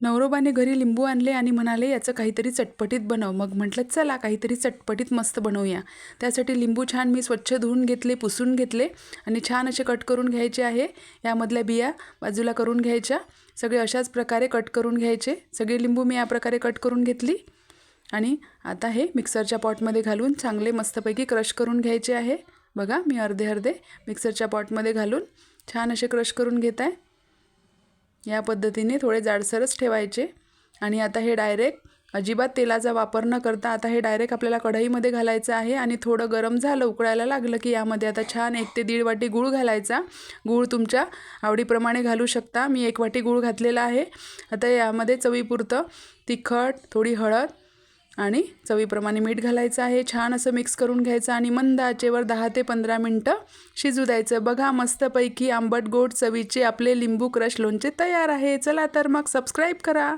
नवरोबाने घरी लिंबू आणले आणि म्हणाले याचं काहीतरी चटपटीत बनव. मग म्हटलं चला काहीतरी चटपटीत मस्त बनवूया. त्यासाठी लिंबू छान मी स्वच्छ धुवून घेतले पुसून घेतले आणि छान असे कट करून घ्यायचे आहे. यामधल्या बिया बाजूला करून घ्यायच्या. सगळे अशाच प्रकारे कट करून घ्यायचे. सगळे लिंबू मी या प्रकारे कट करून घेतली आणि आता हे मिक्सरच्या पॉटमध्ये घालून चांगले मस्तपैकी क्रश करून घ्यायचे आहे. बघा मी अर्धे अर्धे मिक्सरच्या पॉटमध्ये घालून छान असे क्रश करून घेत आहे. या पद्धतीने थोडे जाडसरच ठेवायचे. आणि आता हे डायरेक्ट अजिबात तेलाचा वापर न करता आता हे डायरेक्ट आपल्याला कढईमध्ये घालायचं आहे आणि थोडं गरम झालं उकळायला लागलं की यामध्ये आता छान एक ते दीड वाटी गूळ घालायचा. गूळ तुमच्या आवडीप्रमाणे घालू शकता. मी एक वाटी गूळ घातलेला आहे. आता यामध्ये चवीपुरतं तिखट थोडी हळद आणि चवीप्रमाणे मीठ घालायचं आहे. छान असं मिक्स करून घ्यायचं आणि मंद आचेवर दहा ते पंधरा मिनटं शिजू द्यायचं. बघा मस्तपैकी आंबट गोड चवीचे आपले लिंबू क्रश लोणचे तयार आहे. चला तर मग सबस्क्राईब करा.